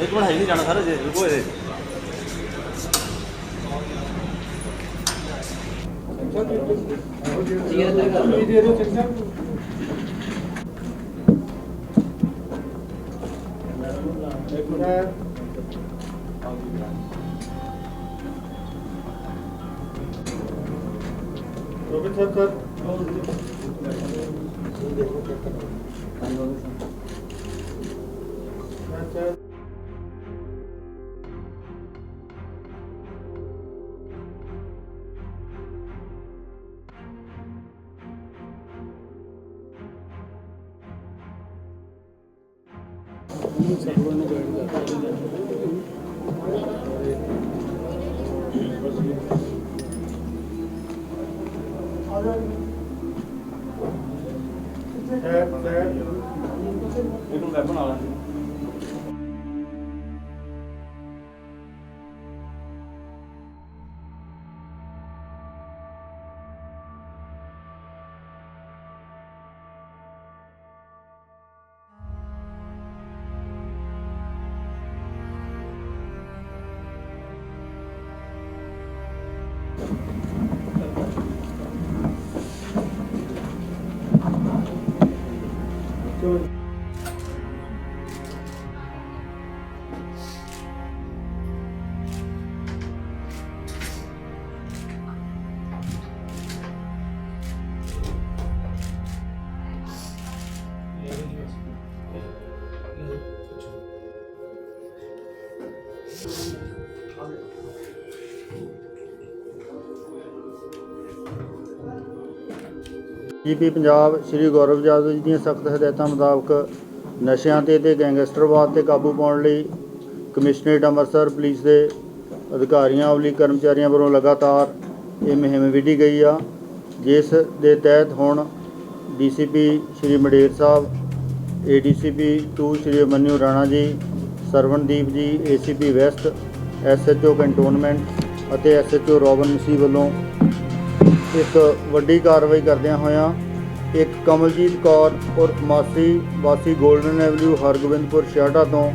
ਇੱਕ ਮਿੰਟ ਹੈ ਨਹੀਂ ਜਾਣਾ ਸਰ ਜੇ ਰੁਕੋ ਇਹਦੇ। ਰੋਬਿਨ ਸਰ ਸਰ ਅੱਛਾ ਸਰ ਸਰ ਇੱਕ ਨੂੰ ਵੈਪਨ ਵਾਲਾ ਜੀਪੀ ਪੰਜਾਬ ਸ੍ਰੀ ਗੌਰਵ ਜਾਦਵ ਜੀ ਦੀਆਂ ਸਖਤ ਹਦਾਇਤਾਂ ਮੁਤਾਬਕ ਨਸ਼ਿਆਂ ਤੇ ਤੇ ਗੈਂਗਸਟਰਵਾਦ ਤੇ ਕਾਬੂ ਪਾਉਣ ਲਈ ਕਮਿਸ਼ਨਰੇਟ ਅੰਮ੍ਰਿਤਸਰ ਪੁਲਿਸ ਦੇ ਅਧਿਕਾਰੀਆਂ, ਅਵਲੀ ਕਰਮਚਾਰੀਆਂ ਵੱਲੋਂ ਲਗਾਤਾਰ ਇਹ ਮੁਹਿੰਮ ਵਿੱਢੀ ਗਈ ਆ। ਜਿਸ ਦੇ ਤਹਿਤ ਹੁਣ DCP Shri Mader Sahib, ADCP 2 Shri Manu Rana ji, Sarwandeep ji, ACP west, SHO cantonment ਅਤੇ ਐਸਐਚਓ ਰੋਬਨ ਮਸੀ ਵੱਲੋਂ ਇੱਕ ਵੱਡੀ ਕਾਰਵਾਈ ਕਰਦਿਆਂ ਹੋਇਆਂ ਇੱਕ ਕਮਲਜੀਤ ਕੌਰ ਔਰ ਮਾਸੀ, ਵਾਸੀ 골ਡਨ ਐਵਨਿਊ ਹਰਗੋਬਿੰਦਪੁਰ ਛਿਆਟਾ ਤੋਂ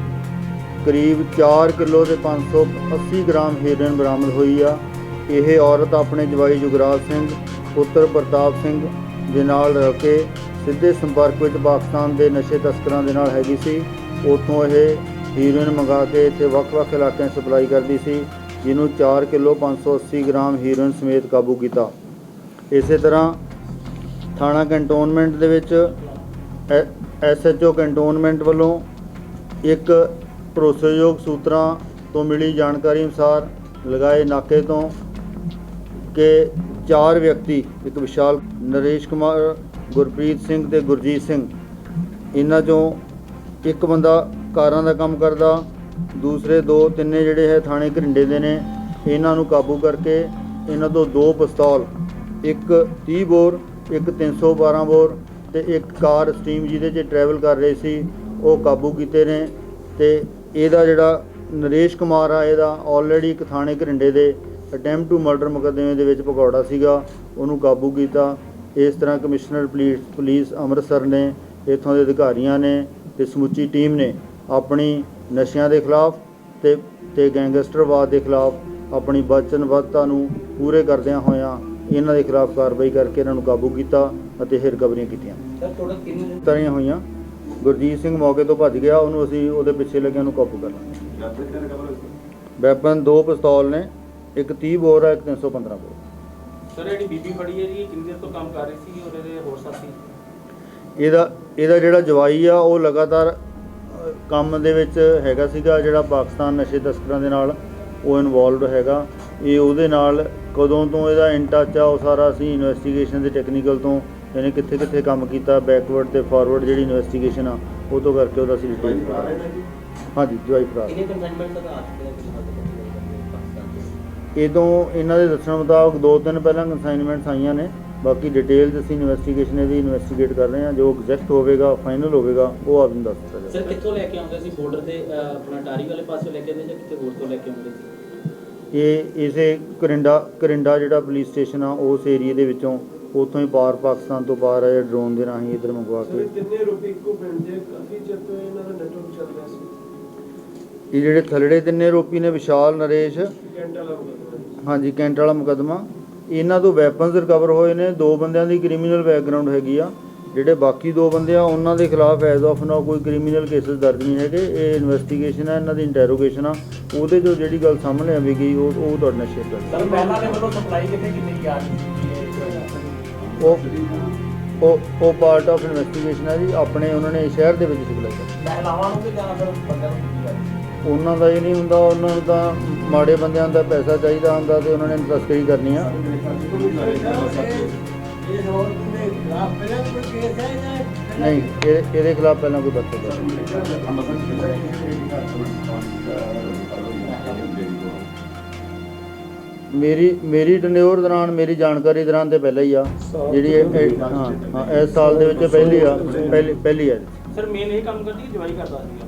ਕਰੀਬ 4 ਕਿਲੋ ਤੇ 580 ਗ੍ਰਾਮ ਹੈਰੋਇਨ ਬਰਾਮਦ ਹੋਈ ਆ। ਇਹ ਔਰਤ ਆਪਣੇ ਜਵਾਈ ਜੁਗਰਾਜ ਸਿੰਘ, ਪੁੱਤਰ ਪ੍ਰਤਾਪ ਸਿੰਘ ਦੇ ਨਾਲ ਰਹਿ ਕੇ ਸਿੱਧੇ ਸੰਪਰਕ ਵਿੱਚ ਪਾਕਿਸਤਾਨ ਦੇ ਨਸ਼ੇ ਤਸਕਰਾਂ ਦੇ ਨਾਲ ਹੈਗੀ ਸੀ। ਉੱਥੋਂ ਇਹ ਹੀਰੋਇਨ ਮੰਗਾ ਕੇ ਇੱਥੇ ਵੱਖ-ਵੱਖ ਇਲਾਕਿਆਂ 'ਚ ਸਪਲਾਈ ਕਰਦੀ ਸੀ, ਜਿਹਨੂੰ 4 ਕਿਲੋ 580 ਗ੍ਰਾਮ ਹੀਰੋਇਨ ਸਮੇਤ ਕਾਬੂ ਕੀਤਾ। ਇਸੇ ਤਰ੍ਹਾਂ ਥਾਣਾ ਕੰਟੋਨਮੈਂਟ ਦੇ ਵਿੱਚ ਐਸਐਚਓ ਕੰਟੋਨਮੈਂਟ ਵੱਲੋਂ ਇੱਕ ਭਰੋਸੇਯੋਗ ਸੂਤਰਾਂ ਤੋਂ ਮਿਲੀ ਜਾਣਕਾਰੀ ਅਨੁਸਾਰ ਲਗਾਏ ਨਾਕੇ ਤੋਂ ਕਿ ਚਾਰ ਵਿਅਕਤੀ, ਇੱਕ ਵਿਸ਼ਾਲ ਨਰੇਸ਼ ਕੁਮਾਰ, ਗੁਰਪ੍ਰੀਤ ਸਿੰਘ ਤੇ ਗੁਰਜੀਤ ਸਿੰਘ, ਇਹਨਾਂ ਚੋਂ ਇੱਕ ਬੰਦਾ ਕਾਰਾਂ ਦਾ ਕੰਮ ਕਰਦਾ, ਦੂਸਰੇ ਦੋ ਤਿੰਨੇ ਜਿਹੜੇ ਹੈ ਥਾਣੇ ਘਰਿੰਡੇ ਦੇ ਨੇ, ਇਹਨਾਂ ਨੂੰ ਕਾਬੂ ਕਰਕੇ ਇਹਨਾਂ ਤੋਂ ਦੋ ਪਿਸਤੌਲ ਇੱਕ 30 ਬੋਰ, ਇੱਕ 312 ਬੋਰ ਤੇ ਇੱਕ ਕਾਰ ਸਟੀਮ ਜਿਹਦੇ 'ਚ ਟਰੈਵਲ ਕਰ ਰਹੇ ਸੀ, ਉਹ ਕਾਬੂ ਕੀਤੇ ਨੇ ਤੇ ਇਹਦਾ ਜਿਹੜਾ ਨਰੇਸ਼ ਕੁਮਾਰ ਆ, ਇਹਦਾ ਆਲਰੇਡੀ ਇੱਕ ਥਾਣੇ ਘਰਿੰਡੇ ਦੇ ਅਟੈਂਪਟ ਟੂ ਮਰਡਰ ਮੁਕੱਦਮੇ ਦੇ ਵਿੱਚ ਪਕੌੜਾ ਸੀਗਾ, ਉਹਨੂੰ ਕਾਬੂ ਕੀਤਾ। ਇਸ ਤਰ੍ਹਾਂ ਕਮਿਸ਼ਨਰ ਪੁਲਿਸ ਪੁਲਿਸ ਅੰਮ੍ਰਿਤਸਰ ਨੇ, ਇੱਥੋਂ ਦੇ ਅਧਿਕਾਰੀਆਂ ਨੇ ਤੇ ਸਮੁੱਚੀ ਟੀਮ ਨੇ ਆਪਣੀ ਨਸ਼ਿਆਂ ਦੇ ਖਿਲਾਫ ਤੇ ਤੇ ਗੈਂਗਸਟਰਵਾਦ ਦੇ ਖਿਲਾਫ ਆਪਣੀ ਵਚਨਬੱਧਤਾ ਨੂੰ ਪੂਰੇ ਕਰਦਿਆਂ ਹੋਇਆਂ ਇਹਨਾਂ ਦੇ ਖਿਲਾਫ ਕਾਰਵਾਈ ਕਰਕੇ ਇਹਨਾਂ ਨੂੰ ਕਾਬੂ ਕੀਤਾ ਅਤੇ ਇਹ ਰਿਕਵਰੀਆਂ ਕੀਤੀਆਂ। ਸਰ ਟੋਟਲ ਕਿੰਨੇ ਤਰੀਆਂ ਹੋਈਆਂ। ਗੁਰਜੀਤ ਸਿੰਘ ਮੌਕੇ ਤੋਂ ਭੱਜ ਗਿਆ ਉਹਨੂੰ ਅਸੀਂ ਉਹਦੇ ਪਿੱਛੇ ਲੱਗਿਆ ਨੂੰ ਕਾਬੂ ਕਰ ਲਾਂਗੇ। ਵੈਪਨ ਦੋ ਪਿਸਤੌਲ ਨੇ ਇੱਕ 30 ਬੋਰ ਹੈ ਇੱਕ 315 ਬੋਰ। ਸਰ ਜਿਹੜੀ ਬੀਬੀ ਫੜੀ ਹੈ ਜੀ ਕਿੰਨੀ ਦੇਰ ਤੋਂ ਕੰਮ ਕਰ ਰਹੀ ਸੀ ਔਰ ਇਹਦੇ ਹੋਰ ਸਾਥੀ? ਇਹਦਾ ਇਹਦਾ ਜਿਹੜਾ ਜਵਾਈ ਆ ਉਹ ਲਗਾਤਾਰ ਕੰਮ ਦੇ ਵਿੱਚ ਹੈਗਾ ਸੀਗਾ ਜਿਹੜਾ ਪਾਕਿਸਤਾਨ ਨਸ਼ੇ ਤਸਕਰਾਂ ਦੇ ਨਾਲ ਉਹ ਇਨਵੋਲਵਡ ਹੈਗਾ। ਇਹ ਉਹਦੇ ਨਾਲ ਕਦੋਂ ਤੋਂ ਇਹਦਾ ਇਨ ਟੱਚ ਆ ਉਹ ਸਾਰਾ ਅਸੀਂ ਇਨਵੈਸਟੀਗੇਸ਼ਨ ਦੇ ਟੈਕਨੀਕਲ ਤੋਂ ਯਾਨੀ ਕਿੱਥੇ ਕਿੱਥੇ ਕੰਮ ਕੀਤਾ ਬੈਕਵਰਡ ਤੇ ਫਾਰਵਰਡ ਜਿਹੜੀ ਇਨਵੈਸਟੀਗੇਸ਼ਨ ਆ ਉਹ ਤੋਂ ਕਰਕੇ ਉਹਦਾ ਅਸੀਂ ਡਿਟੇਲ ਹਾਂਜੀ ਜਵਾਈ ਫਰਾਰ। ਕਿੰਨੇ ਕੰਸਾਈਨਮੈਂਟ ਤੱਕ ਆ ਚੁੱਕੇ ਨੇ ਪਾਕਿਸਤਾਨ ਇਦੋਂ ਇਹਨਾਂ ਦੇ ਦੱਸਣ ਮੁਤਾਬਕ ਦੋ ਤਿੰਨ ਪਹਿਲਾਂ ਕਨਸਾਈਨਮੈਂਟਸ ਆਈਆਂ ਨੇ ਬਾਕੀ ਡਿਟੇਲਸ ਅਸੀਂ ਇਨਵੈਸਟੀਗੇਸ਼ਨ ਇਹਦੀ ਇਨਵੈਸਟੀਗੇਟ ਕਰ ਰਹੇ ਹਾਂ ਜੋ ਐਗਜ਼ੈਕਟ ਹੋਵੇਗਾ ਫਾਈਨਲ ਹੋਵੇਗਾ ਉਹ ਆਪ ਨੂੰ ਦੱਸ ਦਿੱਤਾ ਸਰ ਜਾਵੇਗਾ। ਕਿੱਥੋਂ ਲੈ ਕੇ ਆਉਂਦੇ ਸੀ ਬਾਰਡਰ ਤੇ ਆਪਣਾ ਟਾਰੀ ਵਾਲੇ ਪਾਸੇ ਲੈ ਕੇ ਆਉਂਦੇ ਜਾਂ ਕਿਤੇ ਹੋਰ ਤੋਂ ਲੈ ਕੇ ਆਉਂਦੇ ਸੀ? ਇਹ ਇਸੇ ਕਰਿੰਡਾ ਕਰਿੰਡਾ ਜਿਹੜਾ ਪੁਲਿਸ ਸਟੇਸ਼ਨ ਆ ਉਸ ਏਰੀਏ ਦੇ ਵਿੱਚੋਂ ਉੱਥੋਂ ਹੀ ਪਾਰ ਪਾਕਿਸਤਾਨ ਤੋਂ ਪਾਰ ਆਏ ਡਰੋਨ ਦੇ ਰਾਹੀਂ ਇੱਧਰ ਮੰਗਵਾ ਕੇ। ਕਿੰਨੇ ਰੁਪਏ ਇੱਕੋ ਪਿੰਡ ਦੇ? ਕਾਫੀ ਚਿਰ ਤੋਂ ਇਹਨਾਂ ਦਾ ਨੈਟਵਰਕ ਚੱਲ ਰਿਹਾ ਸੀ। ਇਹ ਜਿਹੜੇ ਥਲੜੇ ਤਿੰਨੇ ਰੋਪੀ ਨੇ ਵਿਸ਼ਾਲ ਨਰੇਸ਼। ਕੈਂਟ ਵਾਲਾ ਮੁਕੱਦਮਾ। ਹਾਂਜੀ ਕੈਂਟ ਵਾਲਾ ਮੁਕੱਦਮਾ। ਇਹਨਾਂ ਤੋਂ ਵੈਪਨਸ ਰਿਕਵਰ ਹੋਏ ਨੇ। ਦੋ ਬੰਦਿਆਂ ਦੀ ਕ੍ਰਿਮੀਨਲ ਬੈਕਗ੍ਰਾਉਂਡ ਹੈਗੀ ਆ। ਜਿਹੜੇ ਬਾਕੀ ਦੋ ਬੰਦੇ ਆ ਉਹਨਾਂ ਦੇ ਖਿਲਾਫ ਐਜ਼ ਆਫ ਨਾਓ ਕੋਈ ਕ੍ਰਿਮੀਨਲ ਕੇਸਸ ਦਰਜ ਨਹੀਂ ਹੈਗੇ। ਇਹ ਇਨਵੈਸਟੀਗੇਸ਼ਨ ਹੈ ਇਹਨਾਂ ਦੀ ਇੰਟਰੋਗੇਸ਼ਨ ਆ। ਉਹਦੇ ਜੋ ਜਿਹੜੀ ਗੱਲ ਸਾਹਮਣੇ ਆਵੇਗੀ ਉਹ ਉਹ ਤੁਹਾਡੇ ਨਾਲ ਸ਼ੇਅਰ ਕਰ ਸਰ ਪਹਿਲਾਂ ਦੇ ਵੱਲੋਂ ਸਪਲਾਈ ਕਿੱਥੇ ਕਿੰਨੀ ਗਿਆ ਉਹ ਉਹ ਉਹ ਪਾਰਟ ਆਫ ਇਨਵੈਸਟੀਗੇਸ਼ਨ ਹੈ ਜੀ। ਆਪਣੇ ਉਹਨਾਂ ਨੇ ਸ਼ਹਿਰ ਦੇ ਵਿੱਚ ਸਪਲਾਈ ਕਰ ਮਹਿਲਾਵਾਂ ਨੂੰ ਕਿ ਜਾਂ ਫਿਰ ਬੰਦਿਆਂ ਨੂੰ ਕੀਤੀ ਉਹਨਾਂ ਦਾ ਇਹ ਨਹੀਂ ਹੁੰਦਾ ਉਹਨਾਂ ਨੂੰ ਤਾਂ ਮਾੜੇ ਬੰਦਿਆਂ ਦਾ ਪੈਸਾ ਚਾਹੀਦਾ ਹੁੰਦਾ ਤੇ ਉਹਨਾਂ ਨੇ ਤਸਕਰੀ ਕਰਨੀ ਆ। ਨਹੀਂ ਇਹ- ਇਹਦੇ ਖਿਲਾਫ ਪਹਿਲਾਂ ਕੋਈ ਪਰਚਾ ਦਰਜ ਮੇਰੀ ਮੇਰੀ ਟਨਿਓਰ ਦੌਰਾਨ ਮੇਰੀ ਜਾਣਕਾਰੀ ਦੌਰਾਨ ਤੇ ਪਹਿਲਾਂ ਹੀ ਆ। ਜਿਹੜੀ ਇਹ- ਇਹ- ਹਾਂ ਹਾਂ ਇਸ ਸਾਲ ਦੇ ਵਿੱਚ ਪਹਿਲੀ ਆ। ਪਹਿਲੀ ਪਹਿਲੀ ਆ। ਸਰ ਮੇਨ ਇਹ ਕੰਮ ਕਰਦੀ ਜਵਾਈ ਕਰਦਾ ਸੀਗਾ?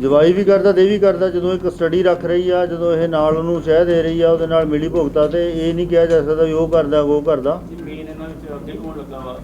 ਜਵਾਈ ਵੀ ਕਰਦਾ ਦੇ ਵੀ ਕਰਦਾ। ਜਦੋਂ ਇੱਕ ਸਟੱਡੀ ਰੱਖ ਰਹੀ ਆ ਜਦੋਂ ਇਹ ਨਾਲ ਉਹਨੂੰ ਸ਼ਹਿ ਦੇ ਰਹੀ ਆ ਉਹਦੇ ਨਾਲ ਮਿਲੀ ਭੁਗਤਾ ਤੇ ਇਹ ਨਹੀਂ ਕਿਹਾ ਜਾ ਸਕਦਾ ਵੀ ਉਹ ਕਰਦਾ ਉਹ ਕਰਦਾ। ਮੇਨ ਇਹਨਾਂ ਵਿੱਚ ਅੱਗੇ ਕੌਣ ਲੱਗਾ ਵਾ?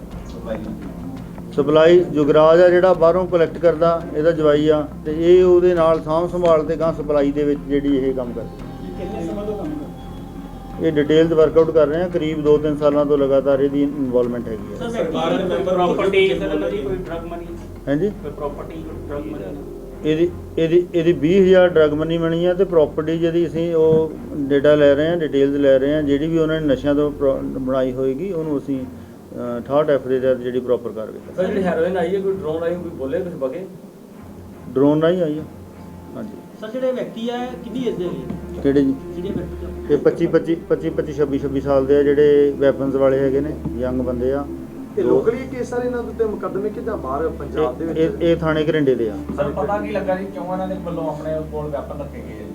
ਸਪਲਾਈ ਜੁਗਰਾਜ ਆ ਜਿਹੜਾ ਬਾਹਰੋਂ ਕਲੈਕਟ ਕਰਦਾ ਇਹਦਾ ਜਵਾਈ ਆ ਤੇ ਇਹ ਉਹਦੇ ਨਾਲ ਸਾਂਭ ਸੰਭਾਲ ਤੇ ਗਾਂ ਸਪਲਾਈ ਦੇ ਵਿੱਚ ਜਿਹੜੀ ਇਹ ਕੰਮ ਕਰਦਾ। ਕਿੰਨੇ ਸਮਾਂ ਤੋਂ ਕੰਮ ਇਹ ਡਿਟੇਲਸ ਵਰਕਆਊਟ ਕਰ ਰਹੇ ਆ ਕਰੀਬ 2-3 ਸਾਲਾਂ ਤੋਂ ਲਗਾਤਾਰ ਇਹਦੀ ਇਨਵੋਲਵਮੈਂਟ ਹੈਗੀ ਹੈ ਸਰਕਾਰ ਦੇ ਮੈਂਬਰ ਪ੍ਰਾਪਰਟੀ ਸਰ ਇਹਨਾਂ ਦੀ ਕੋਈ ਡਰਗ ਮਨੀ ਹਾਂਜੀ? ਕੋਈ ਪ੍ਰਾਪਰਟੀ ਡਰਗ ਮਨੀ ਇਹਦੀ ਇਹਦੀ ਇਹਦੀ 20000 ਡਰਗ ਮਨੀ ਬਣੀ ਆ ਤੇ ਪ੍ਰਾਪਰਟੀ ਜਿਹਦੀ ਅਸੀਂ ਉਹ ਡੇਟਾ ਲੈ ਰਹੇ ਹਾਂ ਡਿਟੇਲਸ ਲੈ ਰਹੇ ਹਾਂ ਜਿਹੜੀ ਵੀ ਉਹਨਾਂ ਨੇ ਨਸ਼ਿਆਂ ਤੋਂ ਪ੍ਰੋ- ਬਣਾਈ ਹੋਏਗੀ ਉਹਨੂੰ ਅਸੀਂ 68 ਐਫ ਦੇ ਤਹਿਤ ਜਿਹੜੀ ਪ੍ਰੋਪਰ ਕਾਰਵਾਈ ਕਰਾਂਗੇ ਸਰ ਜਿਹੜੀ ਹੈਰੋਇਨ ਆਈ ਹੈ ਕੋਈ ਡਰੋਨ ਆਈ ਕੋਈ ਬੋਲੇ ਕੁਝ ਬਗੇ? ਡਰੋਨ ਰਾਹੀਂ ਆਈ ਆ। ਹਾਂਜੀ। ਸਰ ਜਿਹੜੇ ਵਿਅਕਤੀ ਹੈ ਕਿੰਨੀ ਏਜ ਦੇ ਹੈਗੇ ਕਿਹੜੇ ਜੀ? ਜਿਹੜੇ ਵਿਅਕਤੀ ਇਹ 25 25 25 25 26 26 ਸਾਲ ਦੇ ਆ ਜਿਹੜੇ ਵੈਪਨਸ ਵਾਲੇ ਹੈਗੇ ਨੇ ਯੰਗ ਬੰਦੇ ਆ। ਇਹ ਲੋਕਲੀ ਕੇਸ ਸਾਰੇ ਇਹਨਾਂ ਦੇ ਉੱਤੇ ਮੁਕੱਦਮੇ ਕਿ ਜਾਂ ਬਾਹਰ ਪੰਜਾਬ ਦੇ ਇਹ ਵਿੱਚ? ਇਹ- ਇਹ ਥਾਣੇ ਘਰਿੰਡੇ ਦੇ ਆ। ਸਰ ਪਤਾ ਕੀ ਲੱਗਾ ਜੀ ਕਿਉਂ ਇਹਨਾਂ ਦੇ ਵੱਲੋਂ ਆਪਣੇ ਕੋਲ ਵੈਪਨ ਰੱਖੇ ਗਏ ਜੀ?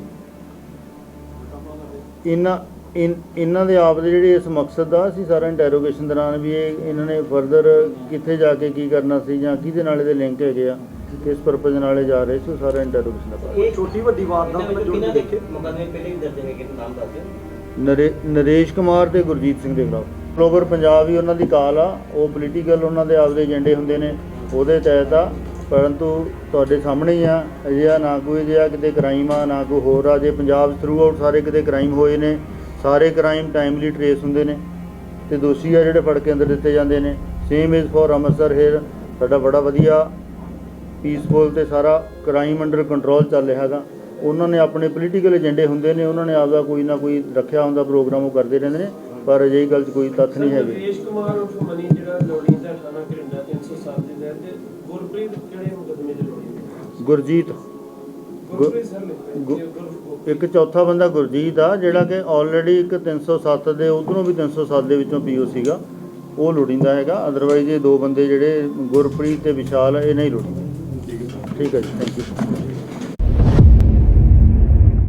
ਇਹਨਾਂ ਇਨ- ਇਹਨਾਂ ਦੇ ਆਪ ਦੇ ਜਿਹੜੇ ਇਸ ਮਕਸਦ ਦਾ ਅਸੀਂ ਸਾਰਾ ਇੰਟਰੋਗੇਸ਼ਨ ਦੌਰਾਨ ਵੀ ਇਹ ਇਹਨਾਂ ਨੇ ਫਰਦਰ ਕਿੱਥੇ ਜਾ ਕੇ ਕੀ ਕਰਨਾ ਸੀ ਜਾਂ ਕਿਹਦੇ ਨਾਲ ਇਹਦੇ ਲਿੰਕ ਹੈਗੇ ਆ ਕਿਸ ਪਰਪਸ ਨਾਲ ਇਹ ਜਾ ਰਹੇ ਸੀ ਉਹ ਸਾਰਾ ਇੰਟਰੋਗੇਸ਼ਨ ਦਾ ਇਹ ਛੋਟੀ ਵੱਡੀ ਵਾਰਦਾਤ ਨਾਲ ਜੁੜ ਦੇਖੇ। ਮੁਕੱਦਮੇ ਪਹਿਲੇ ਹੀ ਦਰਜ ਹੈਗੇ ਨਾਮ ਦੱਸ ਦਿਓ। ਨਰੇ ਨਰੇਸ਼ ਕੁਮਾਰ ਤੇ ਗੁਰਜੀਤ ਸਿੰਘ ਦੇ ਖਿਲਾਫ ਓਵਰ ਪੰਜਾਬ ਹੀ ਉਹਨਾਂ ਦੀ ਕਾਲ ਆ ਉਹ ਪੋਲੀਟੀਕਲ ਉਹਨਾਂ ਦੇ ਆਪਦੇ ਏਜੰਡੇ ਹੁੰਦੇ ਨੇ ਉਹਦੇ ਤਹਿਤ ਆ ਪਰੰਤੂ ਤੁਹਾਡੇ ਸਾਹਮਣੇ ਹੀ ਆ ਅਜਿਹਾ ਨਾ ਕੋਈ ਅਜਿਹਾ ਕਿਤੇ ਕ੍ਰਾਈਮ ਆ ਨਾ ਕੋਈ ਹੋਰ ਆ ਜੇ ਪੰਜਾਬ ਥਰੂ ਆਊਟ ਸਾਰੇ ਕਿਤੇ ਕ੍ਰਾਈਮ ਹੋਏ ਨੇ ਸਾਰੇ ਕ੍ਰਾਈਮ ਟਾਈਮਲੀ ਟਰੇਸ ਹੁੰਦੇ ਨੇ ਤੇ ਦੋਸ਼ੀ ਆ ਜਿਹੜੇ ਫੜ ਕੇ ਅੰਦਰ ਦਿੱਤੇ ਜਾਂਦੇ ਨੇ। Same is for Amritsar here ਸਾਡਾ ਬੜਾ ਵਧੀਆ ਪੀਸਫੁਲ ਤੇ ਸਾਰਾ ਕ੍ਰਾਈਮ ਅੰਡਰ ਕੰਟਰੋਲ ਚੱਲ ਰਿਹਾ ਹੈਗਾ। ਉਹਨਾਂ ਨੇ ਆਪਣੇ ਪੋਲੀਟੀਕਲ ਏਜੰਡੇ ਹੁੰਦੇ ਨੇ ਉਹਨਾਂ ਨੇ ਆਪਦਾ ਕੋਈ ਨਾ ਕੋਈ ਰੱਖਿਆ ਹੁੰਦਾ ਪ੍ਰੋਗਰਾਮ ਉਹ ਕਰਦੇ ਰਹਿੰਦੇ ਨੇ ਪਰ ਅਜਿਹੀ ਗੱਲ 'ਚ ਕੋਈ ਤੱਥ ਨਹੀਂ ਹੈਗੇ। ਰਜੇਸ਼ ਕੁਮਾਰ ਉਰਫ ਮਨੀ ਜਿਹੜਾ ਲੋੜੀ ਦਾ ਥਾਣਾ ਘਰਿੰਡਾ 307 ਦੇ ਤਹਿਤ ਤੇ ਗੁਰਪ੍ਰੀਤ ਕਿਹੜੇ ਮੁਕੱਦਮੇ ਦੇ ਲੋੜੀ ਗੁਰਜੀਤ। ਗੁਰਪ੍ਰੀਤ ਸਰ ਨੇ ਇੱਕ ਚੌਥਾ ਬੰਦਾ ਗੁਰਜੀਤ ਆ ਜਿਹੜਾ ਕਿ ਆਲਰੇਡੀ ਇੱਕ 307 ਦੇ ਉਧਰੋਂ ਵੀ 307 ਦੇ ਵਿੱਚੋਂ ਪੀਓ ਸੀਗਾ। ਉਹ ਲੋੜੀਂਦਾ ਹੈਗਾ ਅਦਰਵਾਈਜ਼ ਇਹ ਦੋ ਬੰਦੇ ਜਿਹੜੇ ਗੁਰਪ੍ਰੀਤ ਤੇ ਵਿਸ਼ਾਲ ਇਹ ਨਹੀਂ ਲੋੜੀਂਦੇ। ਠੀਕ ਹੈ। ਜੀ ਥੈਂਕ ਯੂ